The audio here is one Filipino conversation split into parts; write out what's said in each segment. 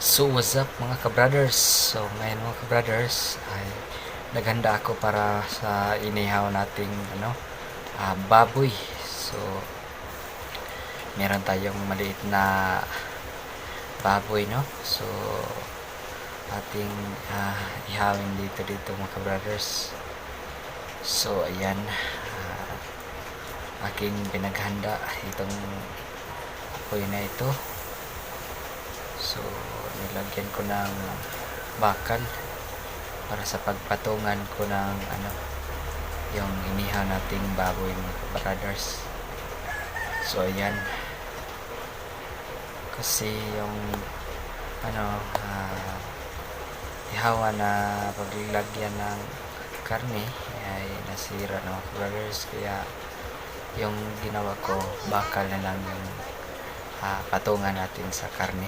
So what's up mga kabrothers? So ngayon mga kabrothers ay naghanda ako para sa inihaw nating ano, ah, baboy. So meron tayong maliit na baboy no. So ating ah, ihawin dito dito mga kabrothers. So ayan ah, aking pinaghanda itong apoy na ito. So, nilagyan ko ng bakal para sa pagpatungan ko ng ano, yung inihaw nating baboy mga brothers. So, ayan. Kasi yung ano, ah, ihawa na paglagyan ng karne ay nasira na mga brothers. Kaya, yung ginawa ko, bakal na lang yung ah, patungan natin sa karne.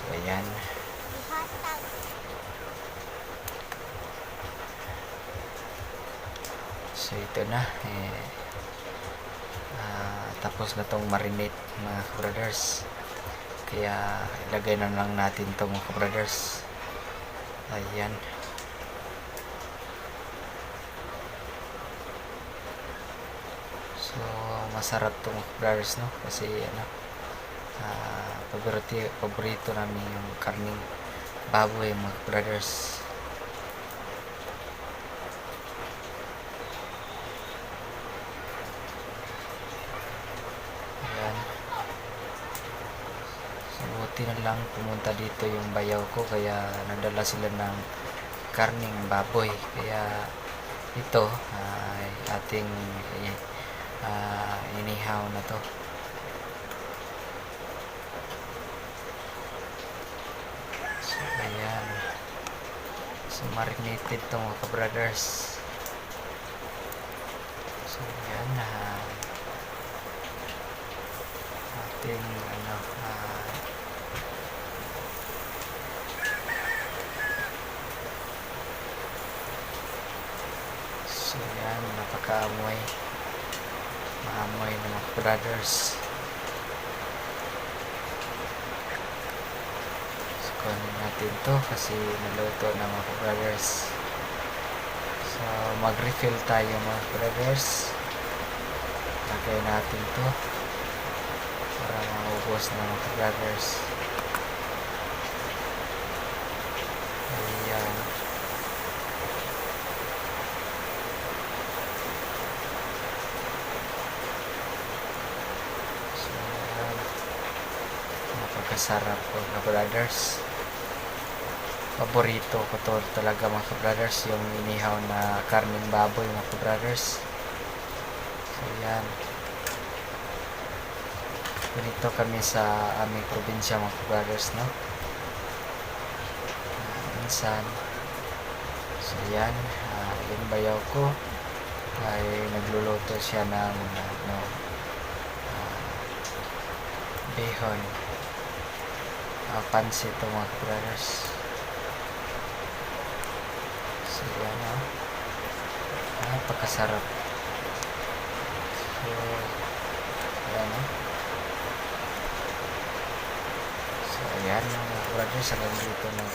So, ayan. So, ito na. Eh, ah, tapos na tong marinate mga brothers. Kaya, ilagay na lang natin to mga brothers. Ayan. So, masarap to brothers, no? Kasi, ano, ah paborito, paborito namin yung karning baboy mga brothers. Ayan. So buti na lang pumunta dito yung bayaw ko kaya nadala sila ng karning baboy. Kaya ito ay ating ah, inihaw na to So, ayan. So, marinated to mga brothers So, ayan na. Ating, ano, ah, so, ayan, napaka-amoy. Maamoy ng mga brothers. So, kunin natin to kasi naluto na mga brothers. So, mag-refill tayo mga brothers. Lagay natin to para maubos na mga brothers. Ayan. So. Napakasarap po mga brothers. Paborito ko to talaga mga brothers yung inihaw na karning baboy mga brothers. So yan. Ganito kami sa aming probinsya mga brothers no. Ah, minsan. So yan. ah, yung bayaw ko ay nagluluto siya ng ano, ah, bihon uh, pansit mga brothers so yan o napakasarap. So yan o so yan mga brothers hanggang dito ng